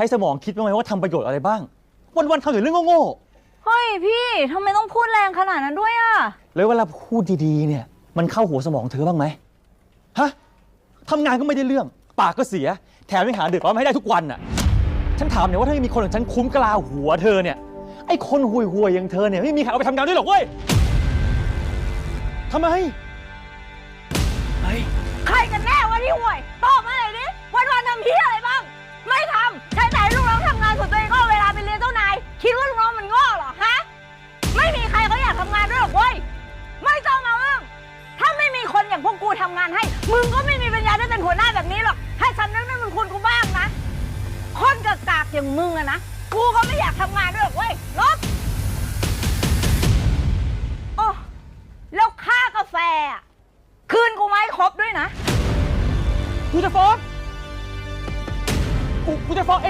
ช้สมองคิดบ้างไหมว่าทำประโยชน์อะไรบ้าง วันๆทำแต่เรื่องโง่เฮ้ยพี่ทำไมต้องพูดแรงขนาดนั้นด้วยอะๆแล้วเวลาพูดดีๆเนี่ย มันเข้าหัวสมองเธอบ้างไหมฮะทำงานก็ไม่ได้เรื่อง ปากก็เสีย แถมยังหาเดือดร้อนมาให้ได้ทุกวันน่ะ ฉันถามเนี่ยว่าถ้าไม่มีคนอย่างฉันคุ้มกลาหัวเธอเนี่ย ไอ้คนห่วยๆอย่างเธอเนี่ยไม่มีใครเอาไปทำงานด้วยหรอกเว้ยทำไมไอ้ใครกันแน่ กูทำงานให้ มึงก็ไม่มีปัญญาได้เป็นหัวหน้าแบบนี้หรอก ให้ฉันนึกนึกมันคุณกูบ้างนะ คนกากากๆอย่างมึงอะนะ กูก็ไม่อยากทำงานด้วยหรอกเว้ยลบโอ้แล้วค่ากาแฟอะคืนกูไหมาให้ครบด้วยนะ กูจะฟ้อง กูกูจะฟ้องเอ